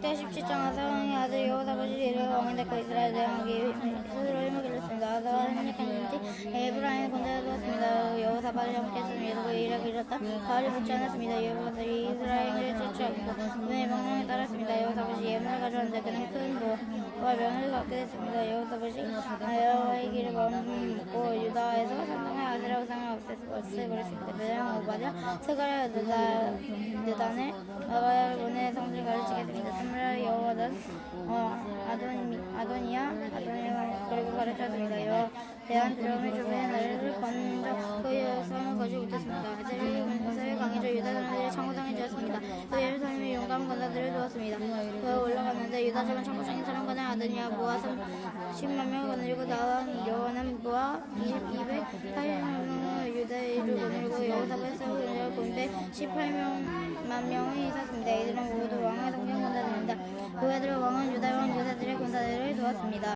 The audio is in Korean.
때 17장 아사왕의 아들 여호사밧이 이르러 왕이 됐고 이스라엘 대왕에게 스스로 힘을 길렀습니다. 아사왕은 협력했는지 에브라임 군대가 되었습니다. 여호사밧이 함께했으며 그 일을 이뤘다. 바알이 붙지 않았습니다. 여호사밧이 이스라엘을 질주하고 그의 명령에 따랐습니다. 여호사밧이 예물을 가져왔는데 그는 큰 노와 명을 갖게 됐습니다. 여호사밧이 여호와의 길을 머금고 유다에서 산당의 아세라 우상을 없애버렸습니다. 배랑 오바냐 스가랴 느단을 어, 아도니, 아도니아 아도니아 그리고 가르쳤습니다. 여호와 대한 두려움의 주변에 나를 그 여성을 거지 못했습니다. 아들이 군사에 강해져 유다 사람들이 창고당에 지었습니다. 그 예루살렘에 용감한 군사들을 두었습니다. 그 올라갔는데 유다 주변 창고장인 사람과는 아드니아 모아 10만 명을 거느리고 나와 여호와는 모아 200 8명 유다인을 거느리고 여호사밧 세우고 군대 18만 명이 있었습니다. 이들은 모두 왕의 성경 군사들입니다. 그 애들은 왕은 유다 왕 유다들의 군사들을 도왔습니다.